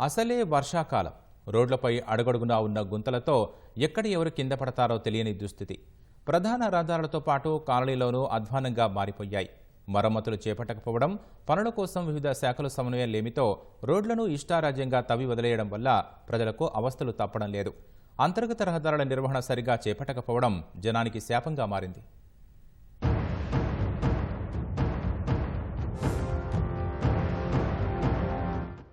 అసలే వర్షాకాలం. రోడ్లపై అడుగడుగునా ఉన్న గుంతలతో ఎక్కడ ఎవరు కింద పడతారో తెలియని దుస్థితి. ప్రధాన రహదారులతో పాటు కాలనీలోనూ అధ్వానంగా మారిపోయాయి. మరమ్మతులు చేపట్టకపోవడం పనుల కోసం వివిధ శాఖల సమన్వయం లేమితో రోడ్లను ఇష్టారాజ్యంగా తవ్వి వదిలేయడం వల్ల ప్రజలకు అవస్థలు తప్పడం లేదు. అంతర్గత రహదారుల నిర్వహణ సరిగా చేపట్టకపోవడం జనానికి శాపంగా మారింది.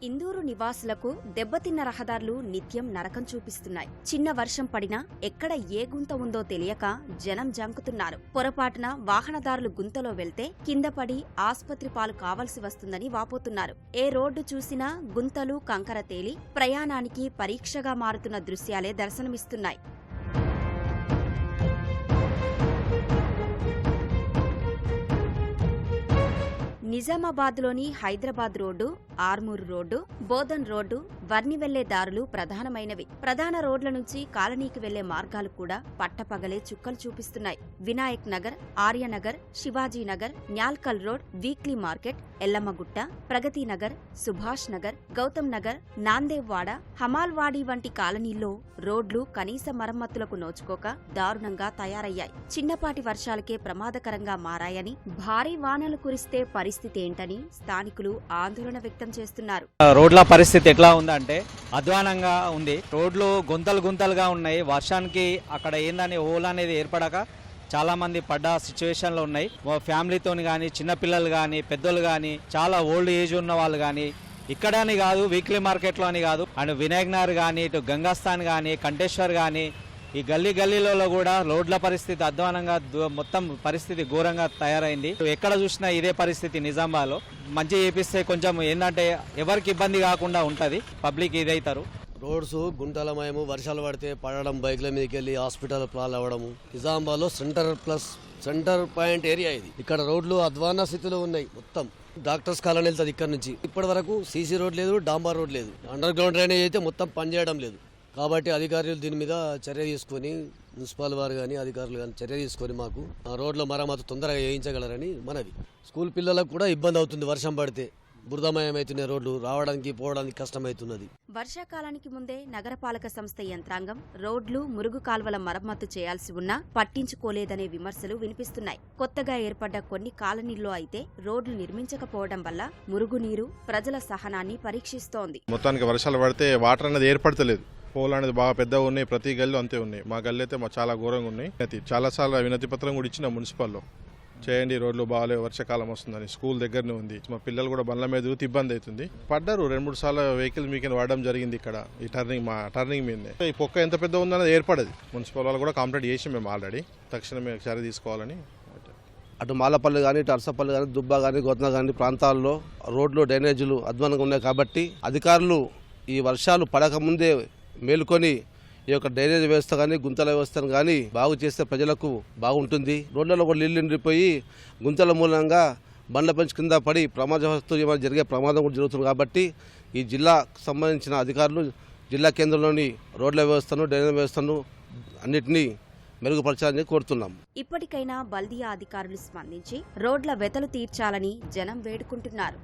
ఇందూరు నివాసులకు దెబ్బతిన్న రహదారులు నిత్యం నరకం చూపిస్తున్నాయి. చిన్న వర్షం పడినా ఎక్కడ ఏ గుంత ఉందో తెలియక జనం జంకుతున్నారు. పొరపాటున వాహనదారులు గుంతలో వెళ్తే కిందపడి ఆసుపత్రి ఆస్పత్రి పాలు కావాల్సి వస్తుందని వాపోతున్నారు. ఏ రోడ్డు చూసినా గుంతలు కంకర తేలి ప్రయాణానికి పరీక్షగా మారుతున్న దృశ్యాలే దర్శనమిస్తున్నాయి. నిజామాబాద్లోని Hyderabad road Armoor road Bodhan road Varni వెళ్ళే దారులు ప్రధానమైనవి. ప్రధాన రోడ్ల నుంచి కాలనీకి వెళ్ళే మార్గాలు కూడా పట్టపగలే చుక్కలు చూపిస్తున్నాయి. Vinayak Nagar Aryanagar Shivajinagar Nyalkal road weekly market Yellammagutta Pragathi Nagar Subhash Nagar Gautam Nagar Namdevwada Hamalwadi వంటి కాలనీల్లో రోడ్లు కనీస మరమ్మతులకు నోచుకోక దారుణంగా తయారయ్యాయి. చిన్నపాటి వర్షాలకే ప్రమాదకరంగా మారాయని భారీ వానలు కురిస్తే పరిస్థితి ఏంటని స్థానికులు ఆందోళన వ్యక్తం చేస్తున్నారు. రోడ్ల పరిస్థితి ఎట్లా ఉందంటే అధ్వానంగా ఉంది. రోడ్లు గుంతలు గుంతలుగా ఉన్నాయి. వర్షానికి అక్కడ ఏందని హోల్ అనేది ఏర్పడక చాలా మంది పడ్డ సిచ్యువేషన్లో ఉన్నాయి. ఫ్యామిలీతో కానీ చిన్నపిల్లలు కానీ పెద్దలు కానీ చాలా ఓల్డ్ ఏజ్ ఉన్న వాళ్ళు కానీ ఇక్కడ అని కాదు వీక్లీ మార్కెట్లో అని కాదు. అండ్ వినాయక్ నగర్ కానీ ఇటు గంగాస్థాన్ కానీ కంటేశ్వర్ కానీ ఈ గల్లీ గల్లీలలో కూడా రోడ్ల పరిస్థితి అధ్వానంగా మొత్తం పరిస్థితి ఘోరంగా తయారైంది. ఎక్కడ చూసినా ఇదే పరిస్థితి నిజామాబాద్లో మంచి చేపిస్తే కొంచెం ఏంటంటే ఎవరికి ఇబ్బంది కాకుండా ఉంటుంది. పబ్లిక్ ఇదైతారు. రోడ్స్ గుంటలమయము వర్షాలు పడితే పడడం బైక్ల మీదకి వెళ్ళి హాస్పిటల్ ప్లాన్ అవ్వడము నిజామాబాద్లో centre plus centre point area ఇది. ఇక్కడ రోడ్లు అధ్వాన స్థితిలో ఉన్నాయి మొత్తం. డాక్టర్స్ కాలనీ వెళ్తుంది ఇక్కడ నుంచి. ఇప్పటి వరకు సీసీ రోడ్ లేదు డాంబర్ రోడ్ లేదు. అండర్ గ్రౌండ్ డ్రైనేజ్ అయితే మొత్తం పనిచేయడం లేదు. కాబట్టి అధికారులు దీని మీద చర్య తీసుకొని మున్సిపల్ వారు కానీ అధికారులు కానీ చర్య తీసుకొని మాకు ఆ రోడ్ల మరమ్మతు తొందరగా వేయించగలరని మనవి. స్కూల్ పిల్లలకు కూడా ఇబ్బంది అవుతుంది వర్షం పడితే. బురదమయం అవుతున్నాయి రోడ్లు రావడానికి పోవడానికి కష్టమవుతున్నది. వర్షాకాలానికి ముందే నగరపాలక సంస్థ యంత్రాంగం రోడ్లు మురుగు కాల్వల మరమ్మతు చేయాల్సి ఉన్నా పట్టించుకోలేదనే విమర్శలు వినిపిస్తున్నాయి. కొత్తగా ఏర్పడ్డ కొన్ని కాలనీల్లో అయితే రోడ్లు నిర్మించకపోవడం వల్ల మురుగునీరు ప్రజల సహనాన్ని పరీక్షిస్తోంది. మొత్తానికి వర్షాలు పడితే వాటర్ అనేది ఏర్పడతలేదు. పోల్ అనేది బాగా పెద్దగా ఉన్నాయి ప్రతి గల్లు అంతే ఉన్నాయి. మా గల్లు అయితే చాలా ఘోరంగా ఉన్నాయి. చాలాసార్లు వినతి పత్రం కూడా ఇచ్చిన మున్సిపల్లో. చేయండి రోడ్లు బాగాలేవు వర్షాకాలం వస్తుందని. స్కూల్ దగ్గరనే ఉంది. మా పిల్లలు కూడా బండ్ల మీద దిగుతూ ఇబ్బంది అవుతుంది. పడ్డారు రెండు మూడు సార్లు వెహికల్ మీకు వాడడం జరిగింది ఇక్కడ. ఈ టర్నింగ్ మా టర్నింగ్ మీదే. ఈ పొక్క ఎంత పెద్ద ఉందన్నది ఏర్పడదు. మున్సిపల్ వాళ్ళు కూడా కంప్లైంట్ చేసి మేము ఆల్రెడీ తక్షణమే చర్య తీసుకోవాలని. అటు మాలపల్లి కానీ ఇటు అరసపల్లి కానీ దుబ్బా కానీ గోత్న కానీ ప్రాంతాల్లో రోడ్లు డ్రైనేజీలు అధ్వానంగా ఉన్నాయి కాబట్టి అధికారులు ఈ వర్షాలు పడకముందే మేలుకొని ఈ యొక్క డ్రైనేజ్ వ్యవస్థ కానీ గుంతల వ్యవస్థను కానీ బాగు చేస్తే ప్రజలకు బాగుంటుంది. రోడ్లలో కూడా నీళ్ళు నిండిపోయి గుంతల మూలంగా బండ్ల పెంచు కింద పడి ప్రమాదవస్తు ఏమైనా జరిగే ప్రమాదం కూడా జరుగుతుంది కాబట్టి ఈ జిల్లాకు సంబంధించిన అధికారులు జిల్లా కేంద్రంలోని రోడ్ల వ్యవస్థను డ్రైనేజ్ వ్యవస్థను అన్నిటినీ మెరుగుపరచాలని కోరుతున్నాం. ఇప్పటికైనా బల్దియా అధికారులు స్పందించి రోడ్ల వెతలు తీర్చాలని జనం వేడుకుంటున్నారు.